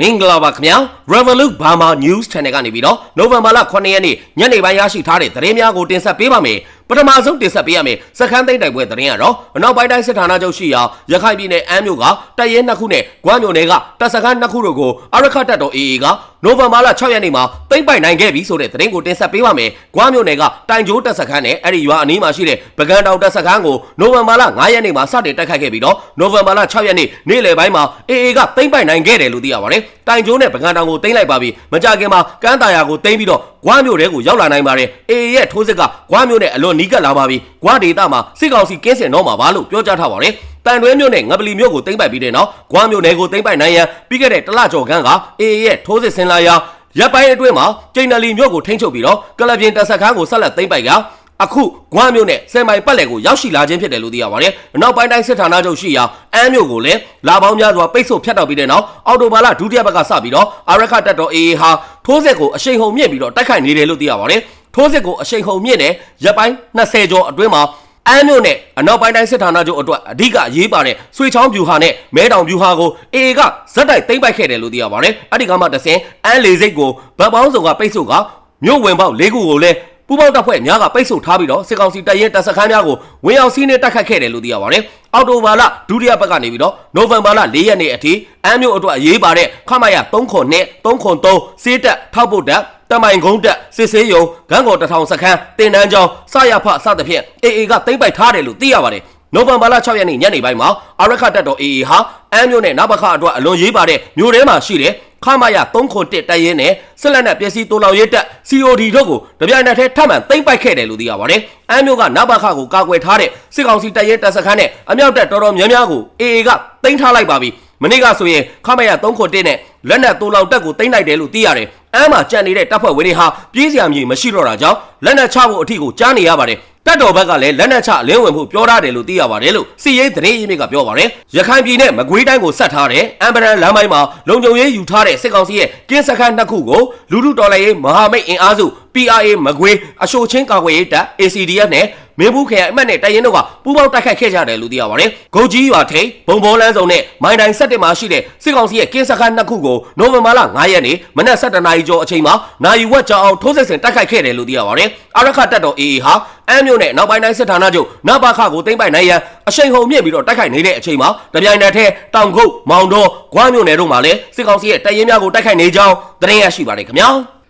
မင်္ဂလာပါခင်ဗျာ Revolut Burma News Channel ကနေပြီးတော့နိုဝင်ဘာလ9ရက်နေ့ညနေပိုင်းရရှိထားတဲ့သတင်းများကိုတင်ဆက်ပေးပါမယ်ပ ထမဆုံးတင်ဆက်ပေးရမယ်စခန်းသိမ်းတိုက်ပွဲသတင်းကတော့အနောက်ပိုင်းတိုင်းစစ်ဌာနချုပ်ရှိရာရခိုင်ပြည်နယ်အမ်းမြို့ကတပ်ရဲနှစ်ခုနဲ့ဂွမ်းမြို့နယ်ကတပ်စခန်းနှစ်ခုတို့ကိုအရခတ်တပ်တော် AA ကနိုဝင်ဘာလ6ရက်နေ့မှာသိမ်းပိုက်နိုင်ခဲ့ပြီဆိုတဲ့သတင်းကိုတင်ဆက်ပေးပါမယ်ဂွမ်းမြို့နယ်ကတိုင်ကျိုးတပ်စခန်းနဲ့အဲ့ဒီရွာအနီးမှာရှိတဲ့ပကံတောင်တပ်စခန်းကိုနိုဝင်ဘာလ9ရက်နေ့မှာစတင်တိုက်ခိုက်ခဲ့ပြီးတော့နိုဝင်ဘာလ6ရက်နေ့နေ့လယ်ပိုင်းမှာ AA ကသိမ်းပိုက်နိုင်ခဲ့တယ်လို့သိရပါတယ်တိုင်ကျိုးနဲ့ပကံတောင်ကိုသိမ်းလိုက်ပါပြီမကြခင်မှာကမ်းတာယာကိုသိမ်းပြီးတော့ဂွမ်းမြို့တဲကိုရောက်လာနိုင်ပါတယ် AA ရဲ့ထိုးစစ်ကဂွမ်းမြို့နဲ့အလွန်နီးကပ်လာပါပြီဂွမ်းဒေသမှာစစ်ကောင်စီကင်းစင်တော့မှာပါလို့ပြောကြားထားပါတယ်တန်တွဲမြို့နဲ့ငပလီမြို့ကိုသိမ်းပိုက်ပြီးတဲ့နောက်ဂွမ်းမြို့နယ်ကိုသိမ်းပိုက်နိုင်ရန်ပြီးခဲ့တဲ့တလကျော်ခန့်က AA ရဲ့ထိုးစစ်ဆင်လာရာရပ်ပိုင်းအတွင်းမှာကျိန်နလီမြို့ကိုထိန်းချုပ်ပြီးတော့ကလပြင်တပ်စခန်းကိုဆက်လက်သိမ်းပိုက်ရာအခုဂွမ်းမြို့နဲ့စင်မိုင်ပတ်လည်ကိုရောက်ရှိလာခြင်းဖြစ်တယ်လို့သိရပါတယ်။အနောက်ပိုင်းတိုင်းစစ်ဌာနချုပ်ရှိရာအမ်းမြို့ကိုလည်းလာပေါင်းများစွာပိတ်ဆို့ဖျက်တောက်ပြီးတဲ့နောက်အော်တိုဘာလဒုတိယဘက်ကစပြီးတော့အာရခတပ်တော် AA ဟာထိုးစစ်ကိုအရှိန်ဟုန်မြင့်ပြီးတော့တိုက်ခိုက်နေတယ်လို့သိရပါတယ်။ ထိုးစစ်ကိုအရှိန်ဟုန်မြင့်တဲ့ရပ်ပိုင်း20ကျော်အတွင်းမှာအမ်းမြို့နဲ့အနောက်ပိုင်းတိုင်းစစ်ဌာနချုပ်အတွက်အဓိကအရေးပါတဲ့ဆွေချောင်းပြူဟာနဲ့မဲတောင်ပြူဟာကို AA ကဇက်တိုက်သိမ်းပိုက်ခဲ့တယ်လို့သိရပါတယ်။အဲ့ဒီကမှတဆင်အမ်းလေစိတ်ကိုဗတ်ပေါင်းစုံကပိတ်ဆို့ကမြို့ဝင်ပေါက်၄ခုကိုလည်း ပူပေါင်းတပ်ဖွဲ့များကပိတ်ဆို့ထားပြီးတော့စစ်ကောင်စီတပ်ရင်တပ်စခန်းများကိုဝင်ရောက်စီးနှင်းတိုက်ခတ်ခဲ့တယ်လို့သိရပါတယ်။အော်တိုဘာလဒုတိယဘက်ကနေပြီးတော့နိုဝင်ဘာလ၄ရက်နေ့အထိအမ်းမြို့အတွက်အရေးပါတဲ့ခမရ3ခွန်နဲ့3ခွန်3စေးတက်ထောက်ပုတ်တက်တမိုင်ကုန်းတက်စစ်ဆေးရုံဂန်းကော်တထောင်စခန်းတင်တန်းကျောင်းစရဖစသဖြင့် AA ကသိမ့်ပိုက်ထားတယ်လို့သိရပါတယ်။ နိုဝင်ဘာလ6ရက်နေ့ညနေပိုင်းမှာအာရခတပ်တော် AA ဟာအမ်းမြို့နဲ့နဘခအတွက်အလွန်ရေးပါတဲ့မြို့ထဲမှာရှိတဲ့ခမာယ3ခွန်1တပ်ရင်းနဲ့ဆက်လက်နဲ့ပျက်စီးတိုးလောင်ရေးတပ် COD တို့ကိုတပြိုင်နက်တည်းထပ်မံသိမ့်ပိုက်ခဲ့တယ်လို့သိရပါတယ်။အမ်းမြို့ကနဘခကိုကာကွယ်ထားတဲ့စစ်ကောင်စီတပ်ရင်းတပ်စခန်းနဲ့အမြောက်တပ်တော်တော်များများကို AA ကသိမ်းထားလိုက်ပါပြီ။မနေ့ကဆိုရင်ခမရ3ခွန်1နဲ့လက်နက်တိုးလောင်တက်ကိုသိမ်းလိုက်တယ်လို့သိရတယ်။အမ်းမှာကြံနေတဲ့တပ်ဖွဲ့ဝင်တွေဟာပြေးစရာမြေမရှိတော့တာကြောင့်လက်နက်ချဖို့အထီကိုကြားနေရပါတယ်။ တက်တော်ဘက်ကလည်းလက်နက်ချအလင်းဝင်မှုပြောထားတယ်လို့သိရပါတယ်လို့စီရေးသတင်းရင်းမြစ်ကပြောပါတယ်ရခိုင်ပြည်နဲ့မကွေးတိုင်းကိုဆက်ထားတဲ့အမ်ဘရန်လမ်းပိုင်းမှာလုံခြုံရေးယူထားတဲ့စစ်ကောင်စီရဲ့ကင်းစခန်းနှစ်ခုကိုလူလူတော်လှန်ရေးမဟာမိတ်အင်အားစု PRA မကွေးအရှိုချင်းကာကွယ်ရေးတပ် ACDF နဲ့မင်းဘူးခရိုင်အမှတ်နဲ့တရင်တို့ကပူးပေါင်းတိုက်ခိုက်ခဲ့ကြတယ်လို့သိရပါတယ်။ဂုတ်ကြီးရွာထိန်ဘုံဘောလန်းစုံနဲ့မိုင်တိုင်7မှာရှိတဲ့စစ်ကောင်စီရဲ့ကင်းစခန်းနှစ်ခုကိုနိုဝင်ဘာလ9ရက်နေ့မနက်7:00နာရီကျော်အချိန်မှာနိုင်ဝက်ကြောင်အောင်ထိုးစစ်ဆင်တိုက်ခိုက်ခဲ့တယ်လို့သိရပါတယ်။အရခတ်တပ်တော် AA ဟာအမ်းမြို့နဲ့နောက်ပိုင်းတိုင်းစစ်ဌာနချုပ်နဘခကိုသိမ်းပိုက်နိုင်ရန်အရှိန်ဟုန်မြင့်ပြီးတော့တိုက်ခိုက်နေတဲ့အချိန်မှာတပြိုင်နက်တည်းတောင်ကုတ်မောင်တော်ဂွမ်းမြို့နယ်တို့မှာလည်းစစ်ကောင်စီရဲ့တပ်ရင်းများကိုတိုက်ခိုက်နေကြောင်းသတင်းရရှိပါတယ်ခင်ဗျာ။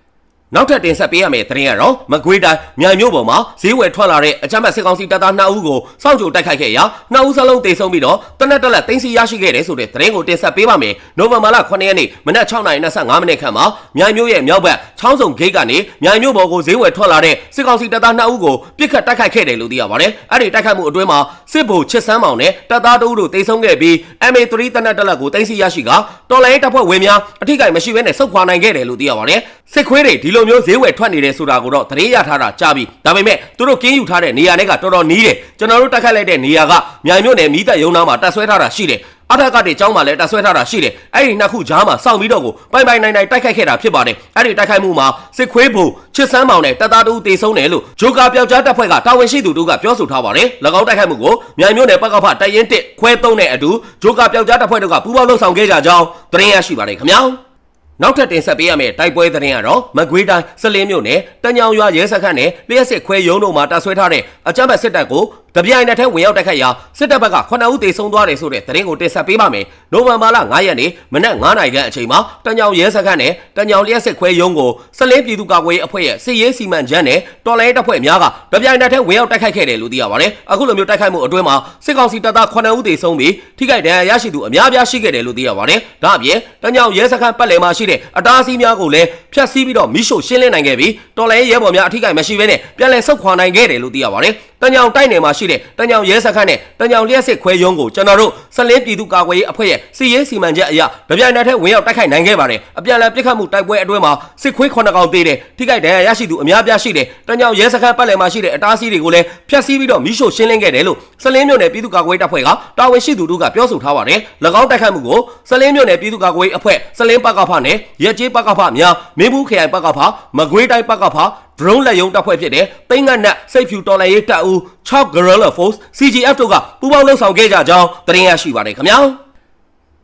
နောက်ထပ်တင်ဆက်ပေးရမယ့်သတင်းကတော့မကွေးတိုင်းမြိုင်မြို့ပေါ်မှာဈေးဝယ်ထွက်လာတဲ့အကြမ်းဖက်စစ်ကောင်စီတပ်သား2ဦးကိုစောင့်ကြိုတိုက်ခိုက်ခဲ့ရာ2ဦးစလုံးတေဆုံးပြီးတော့တနက်တက်လက်တင်းစီရရှိခဲ့တယ်ဆိုတဲ့သတင်းကိုတင်ဆက်ပေးပါမယ်။နိုဝင်ဘာလ9ရက်နေ့မနက်6:25မိနစ်ခန့်မှာမြိုင်မြို့ရဲ့မြောက်ဘက်ချောင်းစုံဂိတ်ကနေမြိုင်မြို့ပေါ်ကိုဈေးဝယ်ထွက်လာတဲ့စစ်ကောင်စီတပ်သား2ဦးကိုပြစ်ခတ်တိုက်ခိုက်ခဲ့တယ်လို့သိရပါတယ်။အဲ့ဒီတိုက်ခိုက်မှုအတွင်းမှာစစ်ဗိုလ်ချစ်စမ်းမောင်နဲ့တပ်သားတို့တို့တေဆုံးခဲ့ပြီး MA3 တနက်တက်လက်ကိုတင်းစီရရှိကတော်လိုင်းတပ်ဖွဲ့ဝင်များအထိကိမရှိဘဲနဲ့ဆုတ်ခွာနိုင်ခဲ့တယ်လို့သိရပါတယ်။စစ်ခွေးတွေဒီလိုမျိုးဈေးဝယ်ထွက်နေတယ်ဆိုတာကိုတော့သတင်းရထားတာကြားပြီဒါပေမဲ့သူတို့ကင်းယူထားတဲ့နေရာတွေကတော်တော်နီးတယ်ကျွန်တော်တို့တက်ခတ်လိုက်တဲ့နေရာကမြိုင်မြို့နယ်မိသက်ရုံနာမှာတက်ဆွဲထားတာရှိတယ်အထက်ကတည်းကျောင်းမှာလည်းတက်ဆွဲထားတာရှိတယ်အဲ့ဒီနှစ်ခုကြားမှာစောင့်ပြီးတော့ကိုပိုင်ပိုင်နိုင်နိုင်တိုက်ခိုက်ခဲ့တာဖြစ်ပါတယ်အဲ့ဒီတိုက်ခိုက်မှုမှာစစ်ခွေးဘူချစ်စမ်းမောင်နဲ့တပ်သားတို့တေဆုံးတယ်လို့ဂျိုကာပျောက်ကြားတပ်ဖွဲ့ကတာဝန်ရှိသူတို့ကပြောဆိုထားပါတယ်၎င်းတိုက်ခိုက်မှုကိုမြိုင်မြို့နယ်ပကဖတရင်တစ်ခွဲသုံးနဲ့အတူဂျိုကာပျောက်ကြားတပ်ဖွဲ့တို့ကပူးပေါင်းလှုပ်ဆောင်ခဲ့ကြကြောင်းသတင်းရရှိပါတယ်ခင်ဗျာ နောက်ထပ်တင်ဆက်ပေးရမယ့်တိုက်ပွဲသတင်းကတော့မကွေးတိုင်းစလင်းမြို့နယ်တညောင်ရွာရဲစခန်းနဲ့လျှက်စစ်ခွဲရုံးတို့မှာတပ်ဆွဲထားတဲ့အကြမ်းဖက်စစ်တပ်ကို တပြိုင်နက်တည်းဝင်ရောက်တိုက်ခိုက်ရာစစ်တပ်ဘက်က9ဦးသေဆုံးသွားတယ်ဆိုတဲ့သတင်းကိုတင်ဆက်ပေးပါမယ်။နိုဝင်ဘာလ9ရက်နေ့မနက်9နာရီခန့်အချိန်မှာတညောင်ရဲစခန်းနဲ့တညောင်လျှက်စစ်ခွဲရုံးကိုစလင်းပြည်သူ့ကာကွယ်ရေးအဖွဲ့ရဲ့စစ်ရေးစီမံချမ်းနဲ့တော်လိုင်းတပ်ဖွဲ့များကတပြိုင်နက်တည်းဝင်ရောက်တိုက်ခိုက်ခဲ့တယ်လို့သိရပါတယ်။အခုလိုမျိုးတိုက်ခိုက်မှုအတွင်းမှာစစ်ကောင်စီတပ်သား9ဦးသေဆုံးပြီးထိခိုက်ဒဏ်ရာရရှိသူအများပြားရှိခဲ့တယ်လို့သိရပါတယ်။ဒါအပြင်တညောင်ရဲစခန်းပတ်လည်မှာရှိတဲ့အတားအဆီးများကိုလည်းဖျက်ဆီးပြီးတော့မိရှို့ရှင်းလင်းနိုင်ခဲ့ပြီးတော်လိုင်းရဲဘော်များအထိခိုက်မရှိဘဲနဲ့ပြန်လည်ဆုတ်ခွာနိုင်ခဲ့တယ်လို့သိရပါတယ်။တညောင်တိုက်နယ်မှာရှိတဲ့တညောင်ရဲစခန်းနဲ့တညောင်လျှက်စစ်ခွဲရုံးကိုကျွန်တော်တို့စလင်းပြည်သူ့ကာကွယ်ရေးအဖွဲ့ရဲ့စီရေးစီမံချက်အရဗပြိုင်နယ်ထဲဝင်ရောက်တိုက်ခိုက်နိုင်ခဲ့ပါတယ်အပြန်အလှန်ပစ်ခတ်မှုတိုက်ပွဲအတွင်းမှာစစ်ခွေး9កောင်သေးတယ်ထိခိုက်ဒဏ်ရာရရှိသူအများပြားရှိတယ်တညောင်ရဲစခန်းပတ်လည်မှာရှိတဲ့အတားအဆီးတွေကိုလည်းဖျက်ဆီးပြီးတော့မိရှို့ရှင်းလင်းခဲ့တယ်လို့စလင်းမြို့နယ်ပြည်သူ့ကာကွယ်ရေးတပ်ဖွဲ့ကတာဝန်ရှိသူတို့ကပြောဆိုထားပါတယ်၎င်းတိုက်ခိုက်မှုကိုစလင်းမြို့နယ်ပြည်သူ့ကာကွယ်ရေးအဖွဲ့စလင်းပကဖနဲ့ရက်ကျေးပကဖများမင်းဘူးခရိုင်ပကဖမကွေးတိုင်းပကဖ drone လက်ရုံတပ်ဖွဲ့ဖြစ်တဲ့တိန်းငတ်နတ်စိတ်ဖြူတော်လှန်ရေးတပ်ဦး6 Guerrilla Force CGF တို့ကပူးပေါင်းလှုပ်ဆောင်ခဲ့ကြကြောင်းသတင်းရရှိပါတယ်ခင်ဗျာ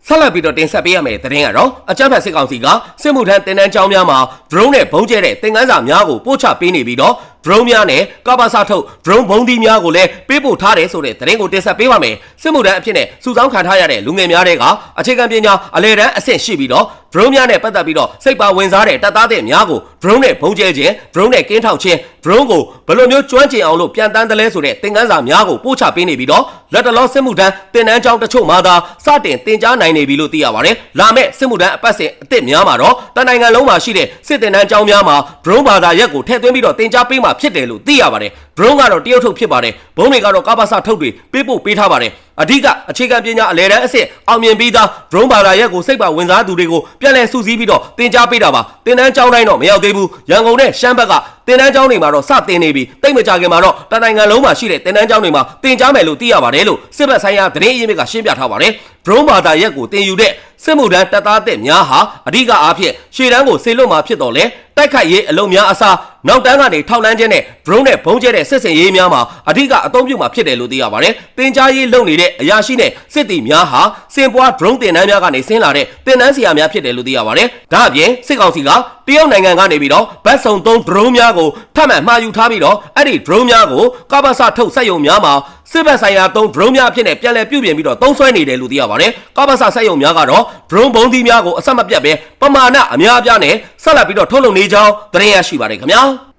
ဆက်လက်ပြီးတော့တင်ဆက်ပေးရမယ့်သတင်းကတော့အကြမ်းဖက်စစ်ကောင်စီကစစ်မှုထမ်းတင်တန်းကျောင်းများမှာ drone နဲ့ဘုံကျဲတဲ့သင်ခန်းစာများကိုပို့ချပေးနေပြီးတော့ drone များနဲ့ကပ္ပစထုတ် drone ဘုံသီးများကိုလည်းပေးပို့ထားတယ်ဆိုတဲ့သတင်းကိုတင်ဆက်ပေးပါမယ်စစ်မှုထမ်းအဖြစ်နဲ့စုဆောင်းခံထားရတဲ့လူငယ်များတွေကအခြေခံပညာအလဲတန်းအဆင့်ရှိပြီးတော့ drone များနဲ့ပတ်သက်ပြီးတော့စိတ်ပါဝင်စားတဲ့တပ်သားတဲ့များကို drone နဲ့ဘုံကျဲခြင်း drone နဲ့ကင်းထောက်ခြင်း drone ကိုဘယ်လိုမျိုးကျွမ်းကျင်အောင်လို့ပြန်တန်းတယ်လဲဆိုတဲ့သင်ခန်းစာများကိုပို့ချပေးနေပြီးတော့လက်တလောစစ်မှုထမ်းတင်တန်းကျောင်းတချို့မှာသာစတင်တင်ကြားနိုင်နေပြီလို့သိရပါတယ်။လာမယ့်စစ်မှုထမ်းအပတ်စဉ်အသစ်များမှာတော့တနင်္ဂနွေလုံးမှာရှိတဲ့စစ်တင်တန်းကျောင်းများမှာ drone ဘာသာရက်ကိုထည့်သွင်းပြီးတော့တင်ကြားပေးမှာဖြစ်တယ်လို့သိရပါတယ်။ drone ကတော့တရုတ်ထုတ်ဖြစ်ပါတယ်။ဘုံတွေကတော့ကပ္ပစထုတ်တွေပေးပို့ပေးထားပါတယ်။အဓိကအခြေခံပညာအလဲတန်းအဆင့်အောင်မြင်ပြီးသား drone ဘာသာရက်ကိုစိတ်ပါဝင်စားသူတွေကိုပြန်လည်စုစည်းပြီးတော့တင်ကြားပေးတာပါ။တင်တန်းကျောင်းတိုင်းတော့မရောက်သေးဘူး။ရန်ကုန်နဲ့ရှမ်းဘက်ကတင်တန်းကျောင်းတွေမှာတော့စတင်နေပြီ။တိတ်မကြခင်မှာတော့တနိုင်ငံလုံးမှာရှိတဲ့တင်တန်းကျောင်းတွေမှာတင်ကြားမယ်လို့သိရပါတယ်လို့စစ်ဘက်ဆိုင်ရာသတင်းအရင်းမြစ်ကရှင်းပြထားပါတယ်။ drone ဘာသာရက်ကိုတင်ယူတဲ့ စစ်မှုထမ်းတပ်သားတဲ့များဟာအဓိကအားဖြင့်ရှေ့တန်းကိုဆေလွတ်မှာဖြစ်တော်လဲတိုက်ခိုက်ရေးအလုံးများအစားနောက်တန်းကနေထောက်လန်းခြင်းနဲ့ drone နဲ့ဘုံကျဲတဲ့စစ်စင်ရေးများမှာအဓိကအသုံးပြုမှာဖြစ်တယ်လို့သိရပါတယ်။တင်ကြားရေးလုပ်နေတဲ့အရာရှိနဲ့စစ်တီများဟာစင်ပွား drone တင်တန်းများကနေဆင်းလာတဲ့တင်တန်းစီယာများဖြစ်တယ်လို့သိရပါတယ်။ဒါအပြင်စစ်ကောင်စီကတရုတ်နိုင်ငံကနေပြီးတော့ဗတ်စုံသုံး drone များကိုထပ်မံမှာယူထားပြီးတော့အဲ့ဒီ drone များကိုကပ္ပစထုတ်စက်ရုံများမှာ စစ်ဘက်ဆိုင်ရာသုံး drone များအဖြစ်နဲ့ပြန်လည်ပြုပြင်ပြီးတော့သုံးဆွဲနေတယ်လို့သိရပါတယ်။ကပ္ပစစက်ရုံများကတော့ drone ဘုံသီးများကိုအဆက်မပြတ်ပဲပမာဏအများအပြားနဲ့ဆက်လက်ပြီးတော့ထုတ်လုပ်နေကြောင်းသတင်းရရှိပါတယ်ခင်ဗျာ။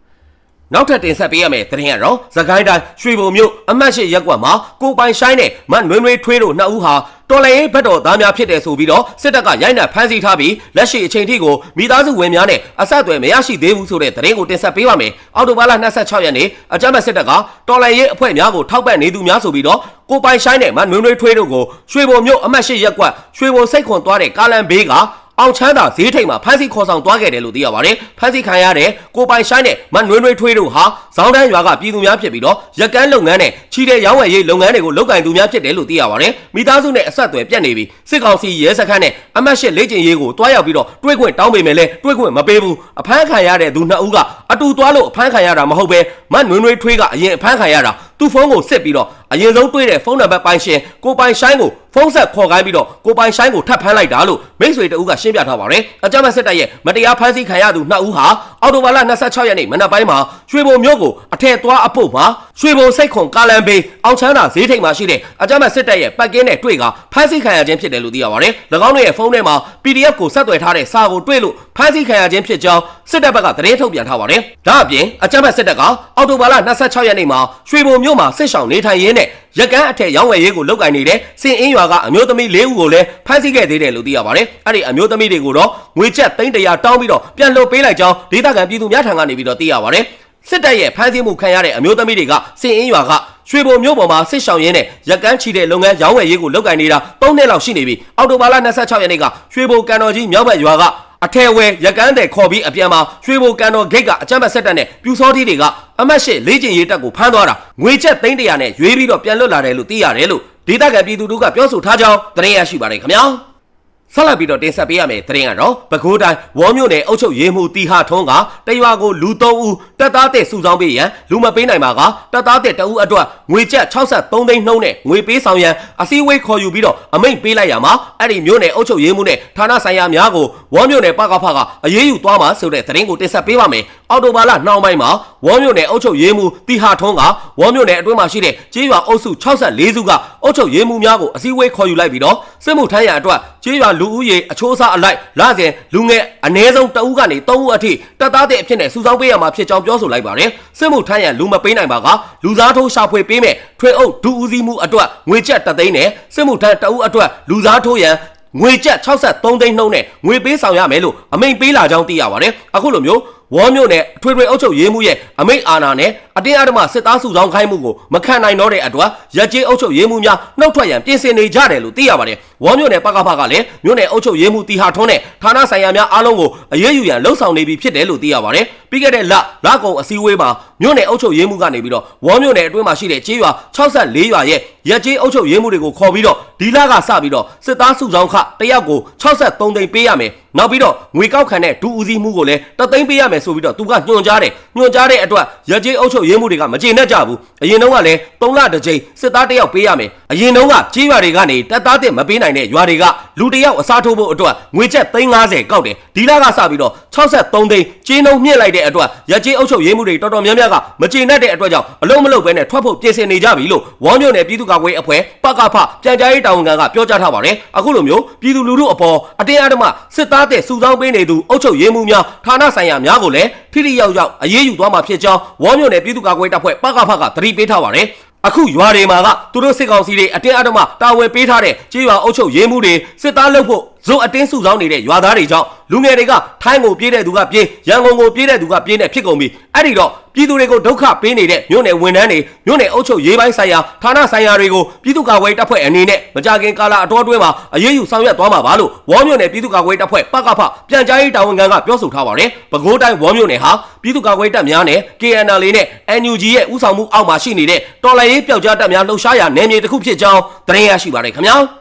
နောက်ထပ်တင်ဆက်ပေးရမယ့်သတင်းကတော့သခိုင်းတိုင်းရွှေဘုံမြို့အမတ်ရှိရက်ကွက်မှာကိုပိုင်ဆိုင်နဲ့မတ်နွေနွေထွေးတို့နှစ်ဦးဟာတော်လည်းဘက်တော်သားများဖြစ်တယ်ဆိုပြီးတော့စစ်တပ်ကရိုက်နှက်ဖမ်းဆီးထားပြီးလက်ရှိအချိန်ထိကိုမိသားစုဝင်များနဲ့အဆက်အသွယ်မရရှိသေးဘူးဆိုတဲ့သတင်းကိုတင်ဆက်ပေးပါမယ်။အော်တိုဘာလ26ရက်နေ့အကြမ်းဖက်စစ်တပ်ကတော်လည်းအဖွဲ့များကိုထောက်ပံ့နေသူများဆိုပြီးတော့ကိုပိုင်ဆိုင်နဲ့မတ်နွေနွေထွေးတို့ကိုရွှေဘုံမြို့အမတ်ရှိရက်ကွက်ရွှေဘုံစိတ်ခွန်သွားတဲ့ကားလန်ဘေးက အောင်ချမ်းသာဈေးထိပ်မှာဖမ်းဆီးခေါ်ဆောင်သွားခဲ့တယ်လို့သိရပါတယ်။ဖမ်းဆီးခံရတဲ့ကိုပိုင်ဆိုင်နဲ့မနွေးနွေးထွေးတို့ဟာဇောင်းတန်းရွာကပြည်သူများဖြစ်ပြီးတော့ရက်ကန်းလုပ်ငန်းနဲ့ချီတဲ့ရောင်းဝယ်ရေးလုပ်ငန်းတွေကိုလုပ်ကင်သူများဖြစ်တယ်လို့သိရပါတယ်။မိသားစုနဲ့အဆက်အသွယ်ပြတ်နေပြီးစစ်ကောင်စီရဲစခန်းနဲ့အမတ်ရှစ်လေ့ကျင့်ရေးကိုတွားရောက်ပြီးတော့တွေးခွင့်တောင်းပေမဲ့လည်းတွေးခွင့်မပေးဘူး။အဖမ်းခံရတဲ့သူနှစ်ဦးကအတူတွားလို့အဖမ်းခံရတာမဟုတ်ပဲမနွေးနွေးထွေးကအရင်အဖမ်းခံရတာသူ့ဖုန်းကိုစစ်ပြီးတော့ အရင်ဆုံးတွေးတဲ့ဖုန်းနံပါတ်ပိုင်ရှင်ကိုပိုင်ဆိုင်ကိုဖုန်းဆက်ခေါ်ခိုင်းပြီးတော့ကိုပိုင်ဆိုင်ကိုထပ်ဖမ်းလိုက်တာလို့မိတ်ဆွေတအုပ်ကရှင်းပြထားပါတယ်။အကြမ်းဖက်စစ်တပ်ရဲ့မတရားဖမ်းဆီးခံရသူနှစ်ဦးဟာအော်တိုဘာလ26ရက်နေ့မနက်ပိုင်းမှာရွှေဘုံမြို့ကိုအထက်သွားအဖို့မှာရွှေဘုံစိတ်ခွန်ကာလန်ဘေးအောင်ချမ်းသာဈေးထိပ်မှာရှိတဲ့အကြမ်းဖက်စစ်တပ်ရဲ့ပတ်ကင်းနဲ့တွေ့ကဖမ်းဆီးခံရခြင်းဖြစ်တယ်လို့သိရပါတယ်။၎င်းတို့ရဲ့ဖုန်းထဲမှာ PDF ကိုဆက်သွယ်ထားတဲ့စာကိုတွေ့လို့ဖမ်းဆီးခံရခြင်းဖြစ်ကြောင်းစစ်တပ်ဘက်ကသတင်းထုတ်ပြန်ထားပါတယ်။ဒါအပြင်အကြမ်းဖက်စစ်တပ်ကအော်တိုဘာလ26ရက်နေ့မှာရွှေဘုံမြို့မှာစစ်ဆောင်နေထိုင်ရင်းနဲ့ ရက်ကန်းအထက်ရောင်းဝယ်ရေးကိုလုပ်ကင်နေတဲ့စင်အင်းရွာကအမျိုးသမီး၄ဦးကိုလည်းဖမ်းဆီးခဲ့သေးတယ်လို့သိရပါတယ်။အဲ့ဒီအမျိုးသမီးတွေကိုတော့ငွေကျပ်300တောင်းပြီးတော့ပြန်လွှတ်ပေးလိုက်ကြောင်းဒေသခံပြည်သူများထံကနေပြီးတော့သိရပါတယ်။စစ်တပ်ရဲ့ဖမ်းဆီးမှုခံရတဲ့အမျိုးသမီးတွေကစင်အင်းရွာကရွှေဘုံမြို့ပေါ်မှာစစ်ဆောင်ရင်းနဲ့ရက်ကန်းချီတဲ့လုပ်ငန်းရောင်းဝယ်ရေးကိုလုပ်ကင်နေတာ၃နှစ်လောက်ရှိနေပြီ။အော်တိုဘာလ26ရက်နေ့ကရွှေဘုံကန်တော်ကြီးမြောက်ဘက်ရွာက အထယ်ဝဲရကန်းတဲ့ခေါ်ပြီးအပြန်မှာရွှေဘိုကန်တော်ဂိတ်ကအကြမ်းဖက်ဆက်တပ်နဲ့ပြူစောတီတွေကအမတ်ရှိလေးကျင်ရေးတပ်ကိုဖမ်းသွားတာငွေချက်သိန်းတရာနဲ့ရွေးပြီးတော့ပြန်လွတ်လာတယ်လို့သိရတယ်လို့ဒေသခံပြည်သူတို့ကပြောဆိုထားကြောင်းသတင်းရရှိပါတယ်ခင်ဗျာ ဆက်လက်ပြီးတော့တင်ဆက်ပေးရမယ့်သတင်းကတော့ပဲခူးတိုင်းဝေါ်မြို့နယ်အုပ်ချုပ်ရေးမှူးတီဟာထွန်းကတရွာကိုလူ၃ဦးတပ်သားတဲ့စုဆောင်းပေးရန်လူမပေးနိုင်ပါကတပ်သားတဲ့တအူးအတွက်ငွေကျပ်63သိန်းနှုန်းနဲ့ငွေပေးဆောင်ရန်အစည်းအဝေးခေါ်ယူပြီးတော့အမိန့်ပေးလိုက်ရမှာအဲ့ဒီမြို့နယ်အုပ်ချုပ်ရေးမှူးနဲ့ဌာနဆိုင်ရာများကိုဝေါ်မြို့နယ်ပကဖကအရေးယူသွားမှာဆိုတဲ့သတင်းကိုတင်ဆက်ပေးပါမယ်အော်တိုဘာလနှောင်းပိုင်းမှာဝေါ်မြို့နယ်အုပ်ချုပ်ရေးမှူးတီဟာထွန်းကဝေါ်မြို့နယ်အတွင်းမှာရှိတဲ့ကျေးရွာအုပ်စု64စုကအုပ်ချုပ်ရေးမှူးများကိုအစည်းအဝေးခေါ်ယူလိုက်ပြီးတော့စစ်မှုထမ်းရန်အတွက်ကျေးရွာလူဦးရေအချိုးအစားအလိုက်လစဉ်လူငယ်အ ਨੇ ဆုံးတဦးကနေ3ဦးအထိတပ်သားတဲ့အဖြစ်နဲ့စုဆောင်းပေးရမှာဖြစ်ကြောင်းပြောဆိုလိုက်ပါတယ်စစ်မှုထမ်းရန်လူမပေးနိုင်ပါကလူစားထိုးရှာဖွေပေးမယ်ထွေအုပ်ဒူဦးစီးမှုအတွက်ငွေကျပ်တသိန်းနဲ့စစ်မှုထမ်းတဦးအတွက်လူစားထိုးရန်ငွေကျပ်63သိန်းနှုန်းနဲ့ငွေပေးဆောင်ရမယ်လို့အမိန့်ပေးလာကြောင်းသိရပါတယ်အခုလိုမျိုး ဝေါ်မြို့နယ်အထွေထွေအုပ်ချုပ်ရေးမှုရဲ့အမိန့်အာဏာနဲ့အတင်းအဓမ္မစစ်သားစုဆောင်းခိုင်းမှုကိုမခံနိုင်တော့တဲ့အတွက်ရက်ကျေးအုပ်ချုပ်ရေးမှုများနှုတ်ထွက်ရန်ပြင်ဆင်နေကြတယ်လို့သိရပါတယ်။ဝေါ်မြို့နယ်ပကဖကလည်းမြို့နယ်အုပ်ချုပ်ရေးမှုတီဟာထွန်းနဲ့ဌာနဆိုင်ရာများအားလုံးကိုအရေးယူရန်လှုံ့ဆော်နေပြီဖြစ်တယ်လို့သိရပါတယ်။ ပြီးခဲ့တဲ့လလကုံအစည်းအဝေးမှာမြို့နယ်အုပ်ချုပ်ရေးမှုကနေပြီးတော့ဝေါမြို့နယ်အတွင်းမှာရှိတဲ့ကြေးရွာ64ရွာရဲ့ရက်ကျေးအုပ်ချုပ်ရေးမှုတွေကိုခေါ်ပြီးတော့ဒီလကစပြီးတော့စစ်သားစုဆောင်ခတယောက်ကို63သိန်းပေးရမယ်နောက်ပြီးတော့ငွေကောက်ခံတဲ့ဒူဦးစီးမှုကိုလည်းတသိန်းပေးရမယ်ဆိုပြီးတော့သူကညွှန်ကြားတယ်ညွှန်ကြားတဲ့အတွက်ရက်ကျေးအုပ်ချုပ်ရေးမှုတွေကမကျေနပ်ကြဘူးအရင်တုန်းကလည်း3လတစ်ကြိမ်စစ်သားတယောက်ပေးရမယ်အရင်တုန်းကကြေးရွာတွေကနေတပ်သားတဲ့မပေးနိုင်တဲ့ရွာတွေကလူတယောက်အစားထိုးဖို့အတွက်ငွေချက်350ကောက်တယ်ဒီလကစပြီးတော့63သိန်းကြေးနှုန်းမြင့်လိုက်တဲ့အတွက်ရက်ကျေးအုပ်ချုပ်ရေးမှုတွေတော်တော်များများကမကျေနပ်တဲ့အတွက်ကြောင့်အလုံးမလုံးပဲနဲ့ထွက်ဖို့ပြင်ဆင်နေကြပြီလို့ဝေါမြို့နယ်ပြည်သူ့ကာကွယ်ရေးအဖွဲ့ပကဖပြန်ကြားရေးတာဝန်ခံကပြောကြားထားပါတယ်အခုလိုမျိုးပြည်သူလူထုအပေါ်အတင်းအဓမ္မစစ်သားတဲ့စုဆောင်းပေးနေသူအုပ်ချုပ်ရေးမှုများဌာနဆိုင်ရာများကိုလည်းထိထိရောက်ရောက်အရေးယူသွားမှာဖြစ်ကြောင်းဝေါမြို့နယ်ပြည်သူ့ကာကွယ်ရေးတပ်ဖွဲ့ပကဖကသတိပေးထားပါတယ် အခုရွာတွေမှာကသူတို့စစ်ကောင်စီတွေအတင်းအဓမ္မတာဝန်ပေးထားတဲ့ကြေးရွာအုပ်ချုပ်ရေးမှုတွေစစ်သားလုပ်ဖို့ ဇိုအတင်းစုဆောင်းနေတဲ့ရွာသားတွေကြောင့်လူငယ်တွေကထိုင်းကိုပြေးတဲ့သူကပြေးရန်ကုန်ကိုပြေးတဲ့သူကပြေးနေဖြစ်ကုန်ပြီအဲ့ဒီတော့ပြည်သူတွေကိုဒုက္ခပေးနေတဲ့မြို့နယ်ဝန်ထမ်းတွေမြို့နယ်အုပ်ချုပ်ရေးပိုင်းဆိုင်ရာဌာနဆိုင်ရာတွေကိုပြည်သူ့ကာကွယ်ရေးတပ်ဖွဲ့အနေနဲ့မကြခင်ကာလအတော်အတွင်းမှာအရေးယူဆောင်ရွက်သွားမှာပါလို့ဝေါမြို့နယ်ပြည်သူ့ကာကွယ်ရေးတပ်ဖွဲ့ပကဖပြန်ကြားရေးတာဝန်ခံကပြောဆိုထားပါတယ်ပဲခူးတိုင်းဝေါမြို့နယ်ဟာပြည်သူ့ကာကွယ်ရေးတပ်များနဲ့ KNL နဲ့ NUG ရဲ့ဦးဆောင်မှုအောက်မှာရှိနေတဲ့တော်လှန်ရေးပျောက်ကြားတပ်များလှုပ်ရှားရာနယ်မြေတစ်ခုဖြစ်ကြောင်းသတင်းရရှိပါတယ်ခင်ဗျာ